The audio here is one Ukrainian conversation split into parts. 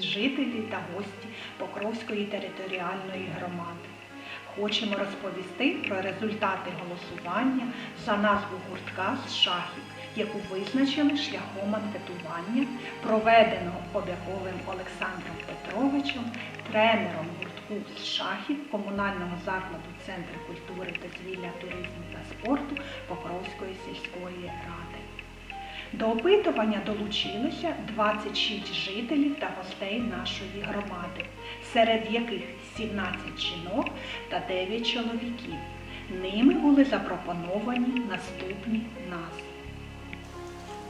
жителі та гості Покровської територіальної громади. Хочемо розповісти про результати голосування за назву гуртка з шахів, яку визначили шляхом анкетування, проведеного Обяковим Олександром Петровичем, тренером гуртку з шахів комунального закладу Центр культури, дозвілля, туризму та спорту Покровської сільської ради. До опитування долучилося 26 жителів та гостей нашої громади, серед яких 17 жінок та 9 чоловіків. Ними були запропоновані наступні назви.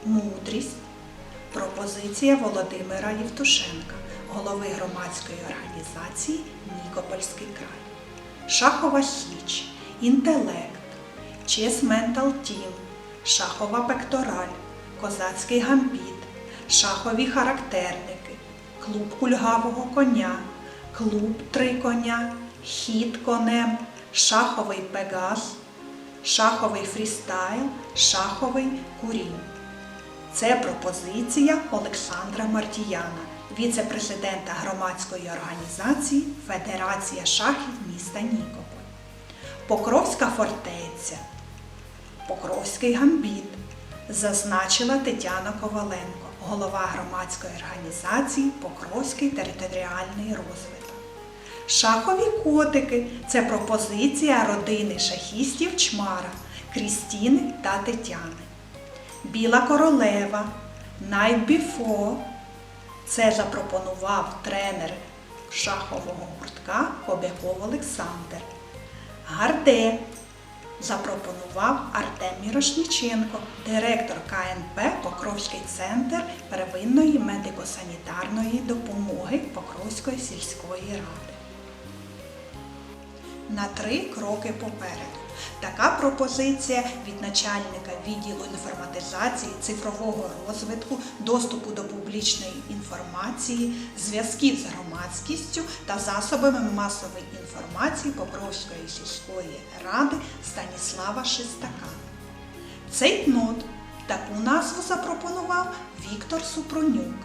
Мудрість. Пропозиція Володимира Євтушенка, голови громадської організації Нікопольський край. Шахова січ, інтелект, Chess Mental Team, шахова пектораль, козацький гамбіт, шахові характерники, клуб кульгавого коня, клуб три коня, хід конем, шаховий пегас, шаховий фрістайл, шаховий курінь. Це пропозиція Олександра Мартіяна, віце-президента громадської організації Федерація шахів міста Нікополь. Покровська фортеця, Покровський гамбіт, зазначила Тетяна Коваленко, голова громадської організації Покровський територіальний розвиток. Шахові котики це пропозиція родини шахістів Чмара, Крістіни та Тетяни. Біла королева, Night Before. Це запропонував тренер шахового гуртка Кобяков Олександр. Гарде запропонував Артем Мірошніченко, директор КНП Покровський центр первинної медико-санітарної допомоги Покровської сільської ради. На три кроки попереду. Така пропозиція від начальника відділу інформатизації, цифрового розвитку, доступу до публічної інформації, зв'язків з громадськістю та засобами масової інформації Покровської сільської ради Станіслава Шестака. Цейтнот таку назву запропонував Віктор Супронюк,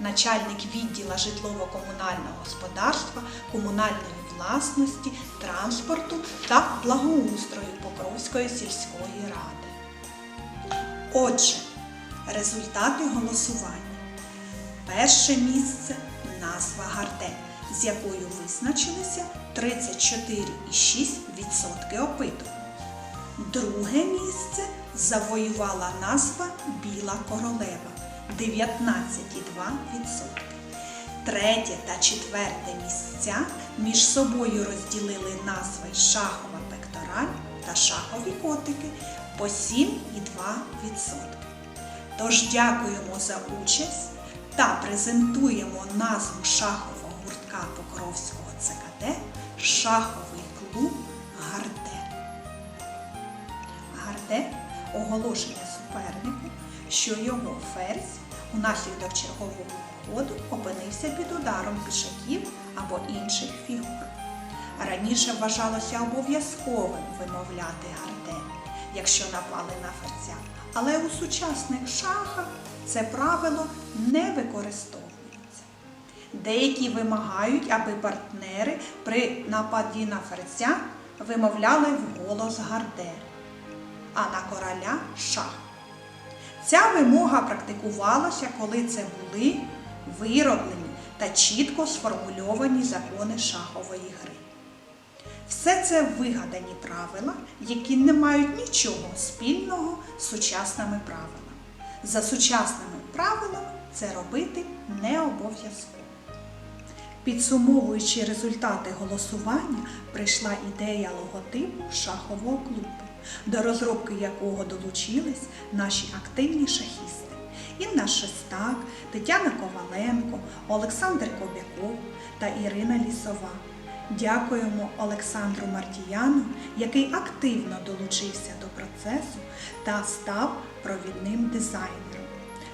начальник відділа житлово-комунального господарства, комунальної власності, транспорту та благоустрою Покровської сільської ради. Отже, результати голосування. Перше місце назва Гарде, з якою визначилися 34,6% опиту. Друге місце завоювала назва Біла королева 19,2%. Третє та четверте місця між собою розділили назви шахова пектораль та шахові котики по 7,2%. Тож дякуємо за участь та презентуємо назву шахового гуртка Покровського ЦКД Шаховий клуб Гарде оголошення супернику, що його ферзь унаслідок чергового ходу опинився під ударом пішаків або інших фігур. Раніше вважалося обов'язковим вимовляти гарде, якщо напали на ферзя, але у сучасних шахах це правило не використовується. Деякі вимагають, аби партнери при нападі на ферзя вимовляли вголос гарде, а на короля шах. Ця вимога практикувалася, коли це були вироблені та чітко сформульовані закони шахової гри. Все це вигадані правила, які не мають нічого спільного з сучасними правилами. За сучасними правилами це робити не обов'язково. Підсумовуючи результати голосування, прийшла ідея логотипу шахового клубу, до розробки якого долучились наші активні шахісти. Інна Шестак, Тетяна Коваленко, Олександр Кобяков та Ірина Лісова. Дякуємо Олександру Мартіяну, який активно долучився до процесу та став провідним дизайнером.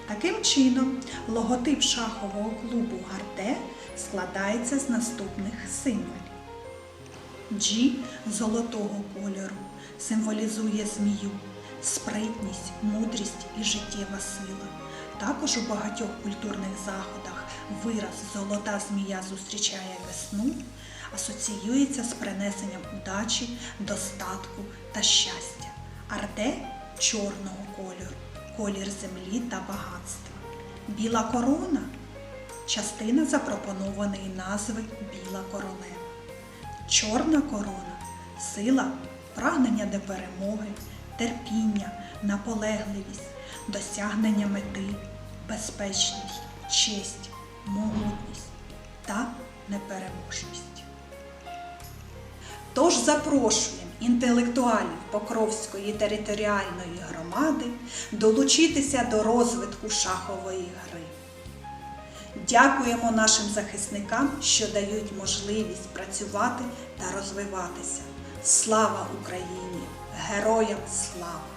Таким чином, логотип шахового клубу Гарде складається з наступних символів. G золотого кольору символізує змію, спритність, мудрість і життєва сила. також у багатьох культурних заходах вираз Золота змія зустрічає весну асоціюється з принесенням удачі, достатку та щастя. Арде чорного кольору, колір землі та багатства. Біла корона частина запропонованої назви Біла королева. Чорна корона сила, прагнення до перемоги, терпіння, наполегливість, досягнення мети, безпечність, честь, могутність та непереможність. Тож запрошуємо інтелектуалів Покровської територіальної громади долучитися до розвитку шахової гри. Дякуємо нашим захисникам, що дають можливість працювати та розвиватися. Слава Україні! Героям слава!